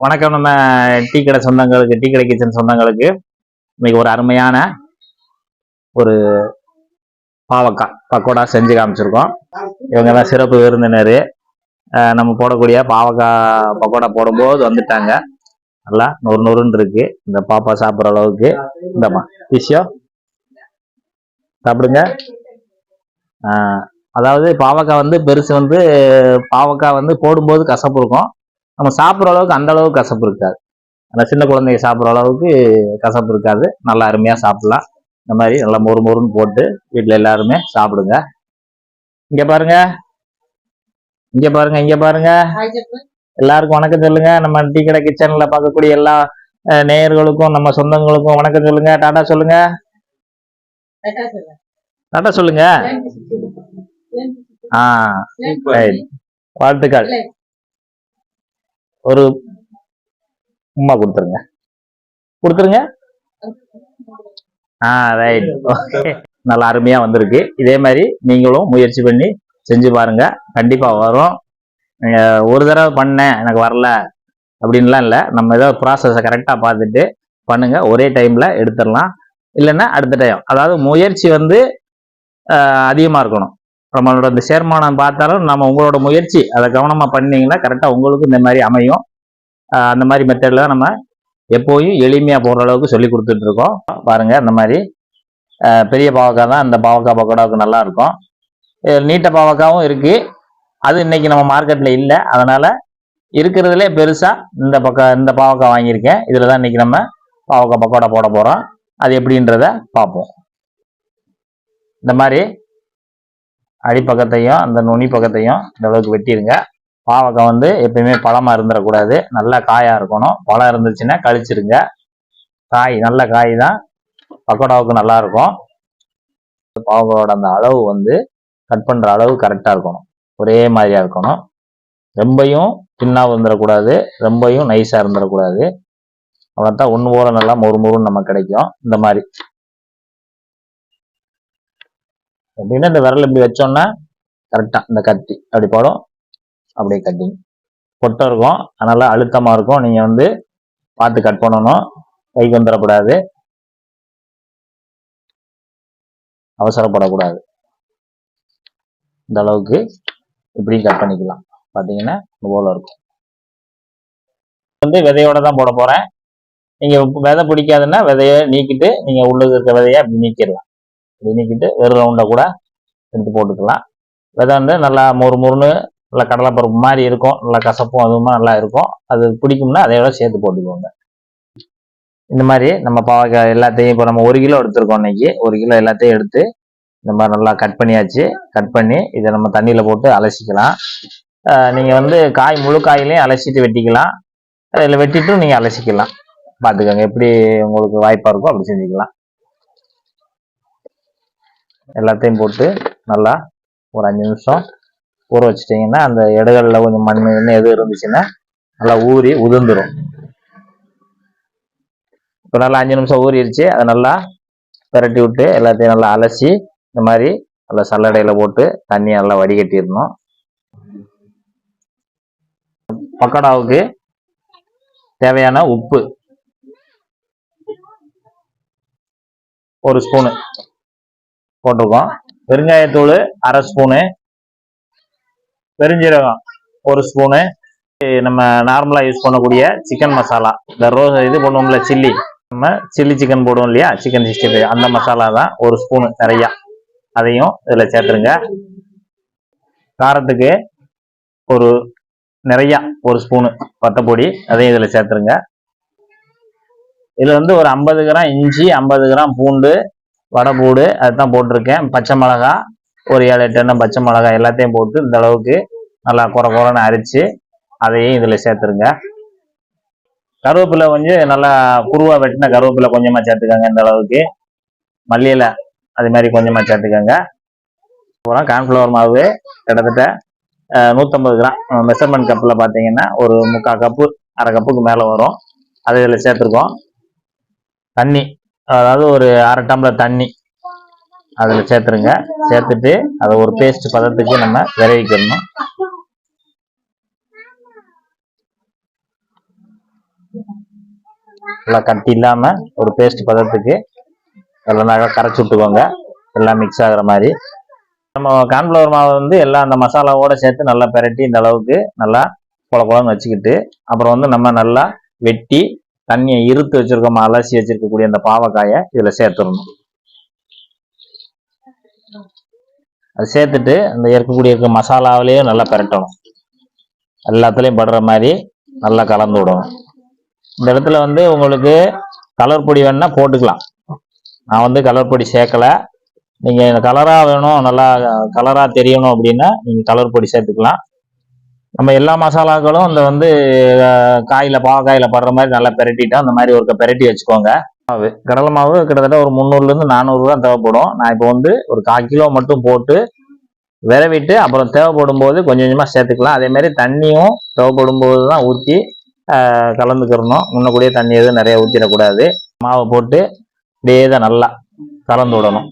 வணக்கம். நம்ம டீ கடை சொந்தங்களுக்கு டீ கடை கிச்சன் சொந்தங்களுக்கு இன்னைக்கு ஒரு அருமையான ஒரு பாவக்காய் பக்கோடா செஞ்சு காமிச்சிருக்கோம். இவங்க தான் சிறப்பு விருந்தினர். நம்ம போடக்கூடிய பாவக்காய் பக்கோடா போடும்போது வந்துட்டாங்க. நல்லா நொறு நொறுன்னு இருக்கு. இந்த பாப்பா சாப்பிட்ற அளவுக்கு. இந்தம்மா விஷயம் சாப்பிடுங்க. அதாவது பாவக்காய் வந்து பெருசு வந்து பாவக்காய் வந்து போடும்போது கசப்பு இருக்கும். நம்ம சாப்பிட்ற அளவுக்கு அந்த அளவுக்கு கசப்பு இருக்காது. அந்த சின்ன குழந்தைங்க சாப்பிட்ற அளவுக்கு கசப்பு இருக்காது. நல்லா அருமையாக சாப்பிடலாம். இந்த மாதிரி நல்லா மொறு மொறுன்னு போட்டு வீட்டில் எல்லாருமே சாப்பிடுங்க. இங்கே பாருங்க. இங்கே பாருங்க இங்கே பாருங்க. எல்லாருக்கும் வணக்கம் சொல்லுங்க. நம்ம டீ கடை கிச்சன்ல பார்க்கக்கூடிய எல்லா நேயர்களுக்கும் நம்ம சொந்தங்களுக்கும் வணக்கம் சொல்லுங்க. டாடா சொல்லுங்க. டாடா சொல்லுங்க. ஆ வாழ்த்துக்கள். ஒரு உமா கொடுத்துருங்க. கொடுத்துருங்க. ஆ ரைட் ஓகே நல்லா அருமையாக வந்திருக்கு. இதே மாதிரி நீங்களும் முயற்சி பண்ணி செஞ்சு பாருங்க. கண்டிப்பாக வரும். ஒரு தடவை பண்ணேன் எனக்கு வரல அப்படின்லாம் இல்லை. நம்ம ஏதோ ப்ராசஸை கரெக்டாக பார்த்துட்டு பண்ணுங்க. ஒரே டைமில் எடுத்துடலாம். இல்லைன்னா அடுத்த டைம் அதாவது முயற்சி வந்து அதிகமாக இருக்கணும். நம்மளோட இந்த சேர்மானம் பார்த்தாலும் நம்ம உங்களோட முயற்சி அதை கவனமாக பண்ணிங்கன்னா கரெக்டாக உங்களுக்கு இந்த மாதிரி அமையும். அந்த மாதிரி மெத்தடில் தான் நம்ம எப்போயும் எளிமையாக போடுற அளவுக்கு சொல்லி கொடுத்துட்ருக்கோம் பாருங்கள் அந்த மாதிரி. பெரிய பாவக்காய் தான். இந்த பாவக்காய் பக்கோடாவுக்கு நல்லா இருக்கும். நீட்ட பாவக்காவும் இருக்குது அது இன்னைக்கு நம்ம மார்க்கெட்டில் இல்லை. அதனால் இருக்கிறதுலே பெருசாக இந்த பக்கம் இந்த பாவக்காய் வாங்கியிருக்கேன். இதில் தான் இன்றைக்கி நம்ம பாவக்காய் பக்கோடா போட போகிறோம் அது எப்படின்றத பார்ப்போம். இந்த மாதிரி அடிப்பக்கத்தையும் அந்த நுனி பக்கத்தையும் இந்த அளவுக்கு வெட்டிடுங்க பாவக்காய் வந்து எப்பயுமே பழமாக இருந்துடக்கூடாது நல்ல காயாக இருக்கணும். பழம் இருந்துச்சுன்னா கழிச்சிருங்க. காய் நல்ல காய் தான் பக்கோடாவுக்கு நல்லா இருக்கும் பாவக்காயோட அந்த அளவு வந்து கட் பண்ணுற அளவு கரெக்டாக இருக்கணும். ஒரே மாதிரியாக இருக்கணும். ரொம்பையும் தின்னாக இருந்துடக்கூடாது ரொம்பையும் நைஸாக இருந்துடக்கூடாது தான் ஒன்று போல நல்லா மொறு மொறுன்னு நமக்கு கிடைக்கும். இந்த மாதிரி. அப்படின்னா இந்த விரல் இப்படி வச்சோம்னா கரெக்டாக இந்த கத்தி அப்படி போடும். அப்படியே கட்டிங் பொட்டம் இருக்கும். அதனால அழுத்தமாக இருக்கும். நீங்கள் வந்து பார்த்து கட் பண்ணணும். கைக்கு வந்துடக்கூடாது. அவசரப்படக்கூடாது. இந்த அளவுக்கு இப்படி கட் பண்ணிக்கலாம். பார்த்தீங்கன்னா போல இருக்கும். வந்து விதையோட தான் போட போகிறேன் நீங்கள் விதை பிடிக்காதுன்னா விதைய நீக்கிட்டு நீங்கள் உள்ள இருக்க விதைய அப்படி நீக்கிடலாம். இப்படி நீக்கிட்டு வெறும் கூட எடுத்து போட்டுக்கலாம். விதை வந்து நல்லா மொறு மொறுன்னு நல்லா கடலைப்பருப்பு மாதிரி இருக்கும். நல்லா கசப்பும் அதுவுமா நல்லா இருக்கும். அது பிடிக்கும்னா அதையோட சேர்த்து போட்டுக்கோங்க. இந்த மாதிரி நம்ம பாவக்காய் எல்லாத்தையும் இப்போ நம்ம ஒரு கிலோ எடுத்துருக்கோம் இன்னைக்கு. ஒரு கிலோ எல்லாத்தையும் எடுத்து இந்த மாதிரி நல்லா கட் பண்ணியாச்சு. கட் பண்ணி இதை நம்ம தண்ணியில் போட்டு அலசிக்கலாம். நீங்கள் வந்து காய் முழு காயிலையும் அலசிட்டு வெட்டிக்கலாம். இதில் வெட்டிட்டும் நீங்கள் அலசிக்கலாம். பார்த்துக்கோங்க எப்படி உங்களுக்கு வாய்ப்பாக இருக்கோ அப்படி செஞ்சுக்கலாம். எல்லாத்தையும் போட்டு நல்லா ஒரு அஞ்சு நிமிஷம் ஊற வச்சிட்டிங்கன்னா அந்த இடங்களில் கொஞ்சம் மண் இன்னும் எது இருந்துச்சுன்னா நல்லா ஊறி உதிர்ந்துடும் இப்போ நல்லா அஞ்சு நிமிஷம் ஊறிடுச்சு. அதை நல்லா பெரட்டி விட்டு எல்லாத்தையும் நல்லா அலசி இந்த மாதிரி நல்லா சல்லடையில போட்டு தண்ணியை நல்லா வடிகட்டிடணும். பக்கோடாவுக்கு தேவையான உப்பு. ஒரு ஸ்பூனு. போட்டிருக்கோம் பெருங்காயத்தூள் அரை ஸ்பூனு பெருஞ்சீரகம் ஒரு ஸ்பூனு நம்ம நார்மலாக யூஸ் பண்ணக்கூடிய சிக்கன் மசாலா இந்த ரோஸ் இது பண்ணுவோம்ல சில்லி நம்ம சில்லி சிக்கன் போடுவோம் இல்லையா? சிக்கன் சிக்ஸ்டி ஃபைவ் அந்த மசாலா தான் ஒரு ஸ்பூனு நிறையா. அதையும் இதில் சேர்த்துருங்க. காரத்துக்கு ஒரு நிறையா ஒரு ஸ்பூனு பத்தப்பொடி அதையும் இதில் சேர்த்துருங்க. இதில் வந்து ஒரு ஐம்பது கிராம் இஞ்சி ஐம்பது கிராம் பூண்டு வடைப்பூடு அதுதான் போட்டிருக்கேன். பச்சை மிளகா ஒரு ஏழு எட்டு எண்ணம் பச்சை மிளகாய் எல்லாத்தையும் போட்டு இந்த அளவுக்கு நல்லா குறை குறைன்னு அரிச்சு அதையும் இதில் சேர்த்துருங்க. கருவேப்பிலை கொஞ்சம் நல்லா குருவாக வெட்டின கருவேப்பிலை கொஞ்சமாக சேர்த்துக்கோங்க இந்த அளவுக்கு. மல்லியில அது மாதிரி கொஞ்சமாக சேர்த்துக்கோங்க. அப்புறம் கார்ன்ஃப்ளவர் மாவு கிட்டத்தட்ட நூற்றம்பது கிராம். மெஷர்மெண்ட் கப்பில் பார்த்தீங்கன்னா ஒரு முக்கால் கப்பு அரை கப்புக்கு மேலே வரும். அது இதில் சேர்த்துருக்கோம். தண்ணி அதாவது ஒரு அரை டம்ளர் தண்ணி அதில் சேர்த்துருங்க. சேர்த்துட்டு அதை ஒரு பேஸ்ட் பதத்துக்கு நம்ம விரைவிக்கணும். நல்லா கட்டி இல்லாமல் ஒரு பேஸ்ட் பதத்துக்கு நல்லா கரைச்சி விட்டுக்கோங்க. எல்லாம் மிக்ஸ் ஆகுற மாதிரி. நம்ம கார்ன்ஃப்ளவர் மாவு வந்து எல்லாம் அந்த மசாலாவோட சேர்த்து நல்லா பிரட்டி இந்த அளவுக்கு நல்லா குழ குழம்பு வச்சுக்கிட்டு அப்புறம் வந்து நம்ம நல்லா வெட்டி தண்ணியை இருத்து வச்சிருக்கோம் அலசி வச்சிருக்கக்கூடிய அந்த பாவக்காயை இதில் சேர்த்துடணும். அது சேர்த்துட்டு அந்த இருக்கக்கூடிய இருக்க மசாலாவிலையும் நல்லா பிரட்டணும். எல்லாத்துலேயும் படுற மாதிரி நல்லா கலந்து விடணும். இந்த இடத்துல வந்து உங்களுக்கு கலர் பொடி வேணுன்னா போட்டுக்கலாம். நான் வந்து கலர் பொடி சேர்க்கல. நீங்க கலராக வேணும் நல்லா கலராக தெரியணும் அப்படின்னா நீங்கள் கலர் பொடி சேர்த்துக்கலாம். நம்ம எல்லா மசாலாக்களும் இந்த வந்து காயில் காயில பாவக்காயில படுற மாதிரி நல்லா பிரட்டிட்டா அந்த மாதிரி ஒரு பெரட்டி வச்சுக்கோங்க. மாவு. கடலை மாவு கிட்டத்தட்ட ஒரு முந்நூறுல இருந்து நானூறு தான் தேவைப்படும். நான் இப்போ வந்து ஒரு கால் கிலோ மட்டும் போட்டு விரவிட்டு அப்புறம் தேவைப்படும் போது கொஞ்சம் கொஞ்சமா சேர்த்துக்கலாம். அதே மாதிரி தண்ணியும் தேவைப்படும் போது தான் ஊற்றி கலந்துக்கிறணும். முன்னக்கூடிய தண்ணி எதுவும் நிறைய ஊற்றிடக்கூடாது மாவை போட்டு இப்படியே தான் நல்லா கலந்து விடணும்.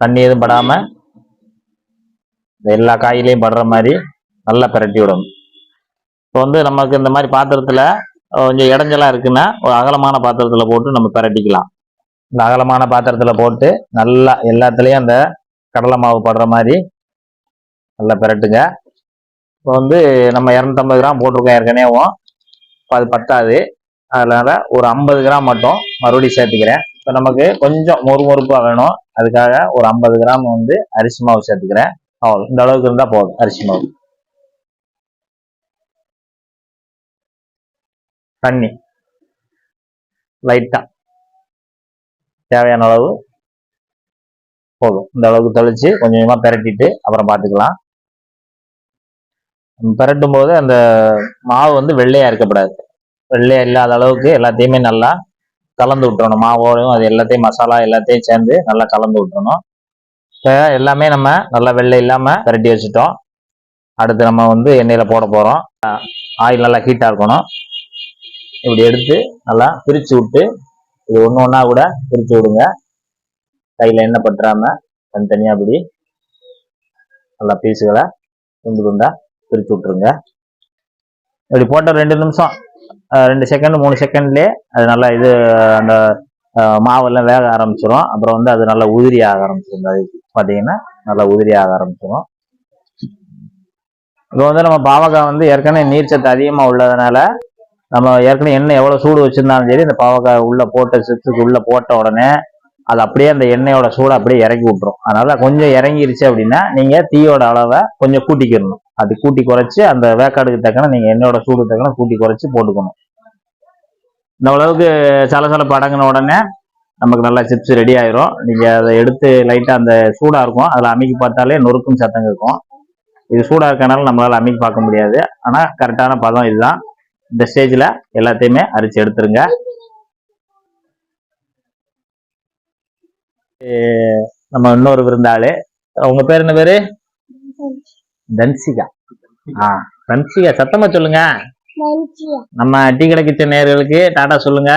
தண்ணி எதுவும் படாம எல்லா காயிலையும் படுற மாதிரி நல்லா பிரட்டி விடணும் இப்போ வந்து நமக்கு இந்த மாதிரி பாத்திரத்தில் கொஞ்சம் இடைஞ்சலாக இருக்குன்னா ஒரு அகலமான பாத்திரத்தில் போட்டு நம்ம பிரட்டிக்கலாம். இந்த அகலமான பாத்திரத்தில் போட்டு நல்லா எல்லாத்துலேயும் அந்த கடலை மாவு படுற மாதிரி நல்லா பிரட்டுங்க. இப்போ வந்து நம்ம இரநூத்தம்பது கிராம் போட்டிருக்கோம் ஏற்கனவே. இப்போ அது பத்தாது. அதனால ஒரு ஐம்பது கிராம் மட்டும் மறுபடியும் சேர்த்துக்கிறேன். இப்போ நமக்கு கொஞ்சம் மொறுமொறுப்பாக வேணும். அதுக்காக ஒரு ஐம்பது கிராம் வந்து அரிசி மாவு சேர்த்துக்கிறேன். அவ்வளோ இந்த அளவுக்கு இருந்தால் போதும் அரிசி மாவு. தண்ணி. லைட்டா. தேவையான அளவு போதும். இந்த அளவுக்கு தெளிச்சு கொஞ்சம் கொஞ்சமா பிரட்டிட்டு அப்புறம் பார்த்துக்கலாம் பிரட்டும் போது அந்த மாவு வந்து வெள்ளையா இருக்கப்படாது. வெள்ளையா இல்லாத அளவுக்கு எல்லாத்தையுமே நல்லா கலந்து விட்டுறணும். மாவோடையும் அது எல்லாத்தையும் மசாலா எல்லாத்தையும் சேர்ந்து நல்லா கலந்து விட்டுறணும். இப்போ எல்லாமே நம்ம நல்லா வெள்ளை இல்லாமல் பெரட்டி வச்சுட்டோம். அடுத்து நம்ம வந்து எண்ணெயில் போட போகிறோம் ஆயில் நல்லா ஹீட்டாக இருக்கணும். இப்படி எடுத்து நல்லா பிரித்து விட்டு இது ஒன்று ஒன்றா கூட பிரித்து விடுங்க. கையில் எண்ணெய் பட்டுறாம தனித்தனியாக அப்படி நல்லா பீஸுகளை துண்டு துண்டா பிரித்து விட்ருங்க இப்படி போட்ட ரெண்டு நிமிஷம் ரெண்டு செகண்ட் மூணு செகண்ட்லேயே அது நல்லா இது அந்த மாவெல்லாம் வேக ஆரம்பிச்சிடும் அப்புறம் வந்து அது நல்லா உதிரி ஆக ஆரம்பிச்சிடும் அது பார்த்தீங்கன்னா நல்லா உதிரி ஆக ஆரம்பிச்சிடும் இப்போ வந்து நம்ம பாவக்காய் வந்து ஏற்கனவே நீர்ச்சத்து அதிகமாக உள்ளதுனால நம்ம ஏற்கனவே எண்ணெய் எவ்வளோ சூடு வச்சிருந்தாலும் சரி இந்த பாவக்காய் உள்ள போட்ட சிப்ஸுக்கு உள்ள போட்ட உடனே அது அப்படியே அந்த எண்ணெயோட சூடை அப்படியே இறக்கி விட்டுரும். அதனால கொஞ்சம் இறங்கிருச்சு அப்படின்னா நீங்க தீயோட அளவை கொஞ்சம் கூட்டிக்கிடணும். அது கூட்டி குறைச்சு அந்த வேக்காடுக்கு தக்கன நீங்க எண்ணெயோட சூடு தக்கன கூட்டி குறைச்சு போட்டுக்கணும். இந்த அளவுக்கு சலசலப்பு அடங்கின உடனே நமக்கு நல்லா சிப்ஸ் ரெடி ஆயிரும். நீங்க அதை எடுத்து லைட்டா அந்த சூடா இருக்கும். அதுல அமைக்கி பார்த்தாலே நொறுக்கும் சத்தம் இருக்கும் இது சூடா இருக்கனால நம்மளால அமைக்கி பார்க்க முடியாது. ஆனா கரெக்டான பதம் இதுதான். இந்த ஸ்டேஜ்ல எல்லாத்தையுமே அரிச்சு எடுத்துருங்க. நம்ம இன்னொரு விருந்தாளு. உங்க பேர் என்ன பேரு? தன்சிகா. ஆ தன்சிகா சத்தமா சொல்லுங்க. நம்ம டீ கடை கிச்சன் நேயர்களுக்கு டாடா சொல்லுங்க.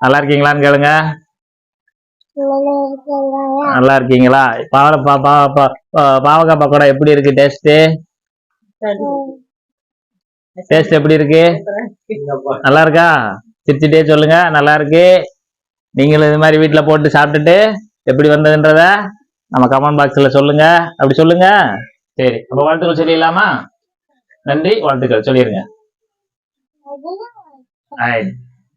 நல்லா இருக்கீங்களான்னு கேளுங்க. நல்லா இருக்கீங்களா பாவ பா பா பா பா- பாவக்காய் பக்கோடா எப்படி இருக்கு டேஸ்ட் டேஸ்ட் எப்படி இருக்கு? நல்லா இருக்கா. சிரிச்சுட்டே சொல்லுங்க. நல்லா இருக்கு நீங்களும் இது மாதிரி வீட்ல போட்டு சாப்பிட்டுட்டு எப்படி வந்ததுன்றத நம்ம கமெண்ட் பாக்ஸ்ல சொல்லுங்க. அப்படி சொல்லுங்க. சரி அப்ப வாழ்த்துக்கள் சொல்லிடலாமா? நன்றி வாழ்த்துக்கள். சொல்லிருங்க. ஆய்